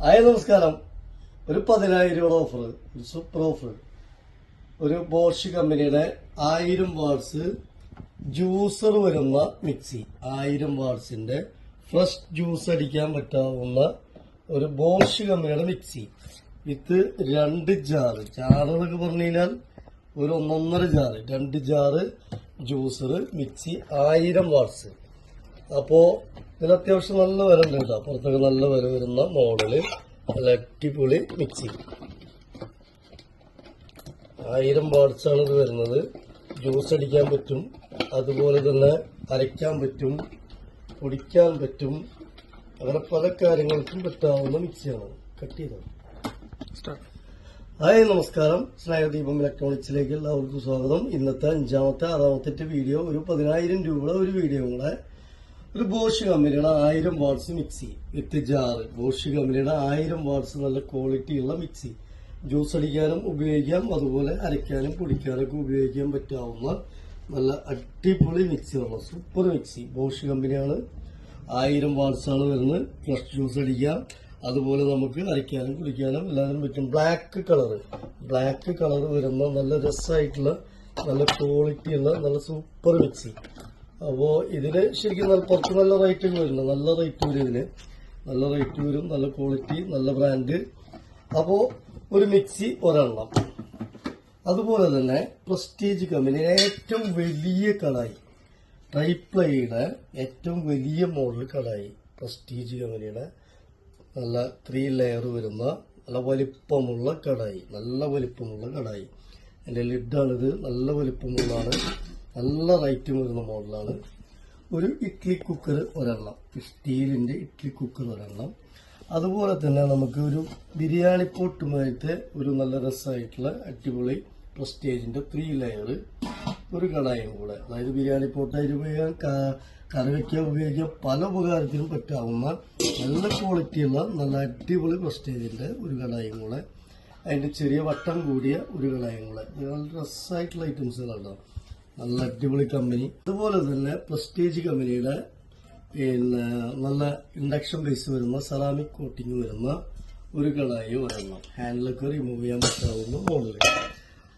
Hi നമസ്കാരം. ഒരു പതിനായിരം രൂപ ഓഫർ ഒരു സൂപ്പർ ഓഫർ ഒരു ബോഷ് കമ്പനിയുടെ ആയിരം വാട്സ് ജ്യൂസർ വരുന്ന മിക്സി ആയിരം വാട്സിന്റെ ഫ്രഷ് ജ്യൂസ് അടിക്കാൻ പറ്റാവുന്ന ഒരു ബോഷ് കമ്പനിയുടെ മിക്സി വിത്ത് രണ്ട് ജാറ് ജാറ് എന്നൊക്കെ പറഞ്ഞു കഴിഞ്ഞാൽ ഒരു ഒന്നൊന്നര ജാറ് രണ്ട് ജാറ് ജ്യൂസർ മിക്സി ആയിരം വാട്സ് അപ്പോ ഇതിന് അത്യാവശ്യം നല്ല വില ഉണ്ട് കേട്ടോ. പുറത്തൊക്കെ നല്ല വില വരുന്ന മോഡൽ. നല്ല അടിപൊളി മിക്സി. ആയിരം വാട്സാണ് ആണ് ഇത് വരുന്നത്. ജ്യൂസ് അടിക്കാൻ പറ്റും. അതുപോലെ തന്നെ അരയ്ക്കാൻ പറ്റും. പൊടിക്കാൻ പറ്റും. അങ്ങനെ പല കാര്യങ്ങൾക്കും പറ്റാവുന്ന മിക്സിയാണ്. കട്ട് ചെയ്തത് ഹായ് നമസ്കാരം. സ്നേഹദീപം ഇലക്ട്രോണിക്സിലേക്ക് എല്ലാവർക്കും സ്വാഗതം. ഇന്നത്തെ അഞ്ചാമത്തെ ആറാമത്തെ വീഡിയോ ഒരു പതിനായിരം രൂപയുടെ ഒരു വീഡിയോ കൂടെ ഒരു ബോഷ് കമ്പനിയുടെ ആയിരം watts mixie with jar Bosch കമ്പനിയുടെ ആയിരം വാട്ട്സ് നല്ല ക്വാളിറ്റി ഉള്ള മിക്സി ജ്യൂസ് അടിക്കാനും ഉപയോഗിക്കാം അതുപോലെ അരയ്ക്കാനും പൊടിക്കാനൊക്കെ ഉപയോഗിക്കാൻ പറ്റാവുന്ന നല്ല അടിപൊളി മിക്സിയാണ് സൂപ്പർ മിക്സി ബോഷ് കമ്പനിയാണ് ആയിരം ആണ് വരുന്നത്. ഫ്രഷ് ജ്യൂസ് അടിക്കാം അതുപോലെ നമുക്ക് അരയ്ക്കാനും കുടിക്കാനും എല്ലാവരും പറ്റും. ബ്ലാക്ക് കളർ ബ്ലാക്ക് കളർ വരുന്ന നല്ല രസമായിട്ടുള്ള നല്ല ക്വാളിറ്റി ഉള്ള നല്ല സൂപ്പർ മിക്സി അപ്പോ ഇതിൽ ശരിക്കും നല്ല കുറച്ച് നല്ല റേറ്റ് വരുന്നുണ്ട് നല്ല റേറ്റ് വരും ഇതിന് നല്ല റേറ്റ് വരും. നല്ല ക്വാളിറ്റി നല്ല ബ്രാൻഡ് അപ്പോ ഒരു മിക്സി ഒരെണ്ണം. അതുപോലെ തന്നെ പ്രസ്റ്റീജ് കമ്പനി ഏറ്റവും വലിയ കടായി. ട്രൈപ്ലൈയുടെ ഏറ്റവും വലിയ മോഡൽ കടായി. പ്രസ്റ്റീജ് കമ്പനിയുടെ നല്ല ത്രീ ലെയർ വരുന്ന നല്ല വലിപ്പമുള്ള കടായി. നല്ല വലിപ്പമുള്ള കടായി. എന്റെ ലിഡാണിത് നല്ല വലിപ്പമുള്ളതാണ്. നല്ല റേറ്റ് വരുന്ന മോഡലാണ് ഒരു ഇഡ്ലി കുക്കർ ഒരെണ്ണം സ്റ്റീലിന്റെ ഇഡ്ലി കുക്കർ ഒരെണ്ണം. അതുപോലെ തന്നെ നമുക്ക് ഒരു ബിരിയാണി പോട്ടുമായിട്ട് ഒരു നല്ല രസമായിട്ടുള്ള അടിപൊളി പ്രസ്റ്റേജിന്റെ ത്രീ ലെയർ ഒരു കടായും കൂടെ. അതായത് ബിരിയാണി പോട്ടായിട്ട് ഉപയോഗിക്കാം കറി വയ്ക്കാൻ ഉപയോഗിക്കാം പല ഉപകാരത്തിനും പറ്റാവുന്ന നല്ല ക്വാളിറ്റിയുള്ള നല്ല അടിപൊളി പ്രസ്റ്റേജിന്റെ ഒരു കടായും കൂടെ. അതിന്റെ ചെറിയ വട്ടം കൂടിയ ഒരു കടായും കൂടെ. നല്ല രസമായിട്ടുള്ള ഐറ്റംസുകളാണ് നല്ല അടിപൊളി കമ്പനി അതുപോലെ തന്നെ പ്രസ്റ്റേജ് കമ്പനിയുടെ പിന്നെ നല്ല ഇൻഡക്ഷൻ ബേസ് വരുന്ന സെറാമിക് കോട്ടിങ് വരുന്ന ഒരു കടായി ഒരെണ്ണം. ഹാൻഡിലൊക്കെ റിമൂവ് ചെയ്യാൻ പറ്റാവുന്ന മോഡൽ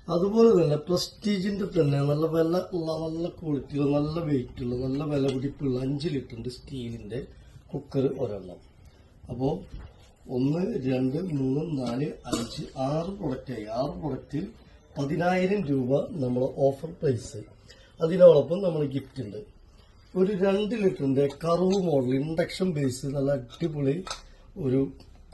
അതുപോലെ തന്നെ പ്രസ്റ്റീജിന്റെ തന്നെ നല്ല വില ഉള്ള നല്ല ക്വാളിറ്റിയുള്ള നല്ല വെയിറ്റ് ഉള്ള നല്ല വില പിടിപ്പുള്ള അഞ്ച് ലിറ്ററിന്റെ സ്റ്റീലിന്റെ കുക്കർ ഒരെണ്ണം. അപ്പോൾ ഒന്ന് രണ്ട് മൂന്ന് നാല് അഞ്ച് ആറ് പ്രൊഡക്റ്റായി ആറ് പ്രൊഡക്റ്റിൽ പതിനായിരം രൂപ നമ്മൾ ഓഫർ പ്രൈസ് അതിനോടൊപ്പം നമ്മൾ ഗിഫ്റ്റ് ഉണ്ട്. ഒരു രണ്ട് ലിറ്ററിന്റെ കറവ് മോഡൽ ഇൻഡക്ഷൻ ബേസ് നല്ല അടിപൊളി ഒരു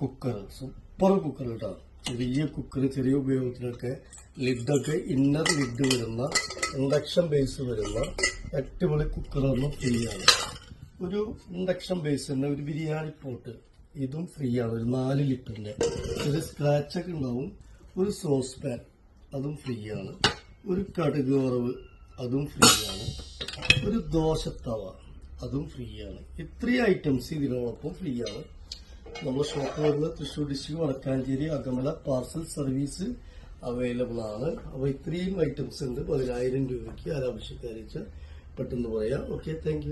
കുക്കർ സൂപ്പർ കുക്കർ കേട്ടോ ചെറിയ കുക്കർ ചെറിയ ഉപയോഗത്തിനൊക്കെ ലിഡൊക്കെ ഇന്നർ ലിഡ് വരുന്ന ഇൻഡക്ഷൻ ബേസ് വരുന്ന അടിപൊളി കുക്കർ ഒന്ന് ഫ്രീ ആണ്. ഒരു ഇൻഡക്ഷൻ ബേസ് തന്നെ ഒരു ബിരിയാണി പോട്ട് ഇതും ഫ്രീ ആണ്. ഒരു നാല് ലിറ്ററിന്റെ. ഒരു സ്ക്രാച്ചൊക്കെ ഉണ്ടാവും. ഒരു സോസ് പാൻ അതും ഫ്രീ ആണ് ഒരു കടുക് വറവ് അതും ഫ്രീ ആണ് ഒരു ദോശത്തവ അതും ഫ്രീ ആണ് ഇത്രയും ഐറ്റംസ് ഇതിനോടൊപ്പം ഫ്രീ ആണ് നമ്മുടെ ഷോപ്പ് വരുന്നത് Thrissur district Vadakkanchery Akamala parcel service available ആണ്. അപ്പൊ ഇത്രയും ഐറ്റംസ് ഉണ്ട്. പതിനായിരം രൂപയ്ക്ക് ആരാവശ്യക്കാരിച്ച് പെട്ടെന്ന് പറയാം. Okay thank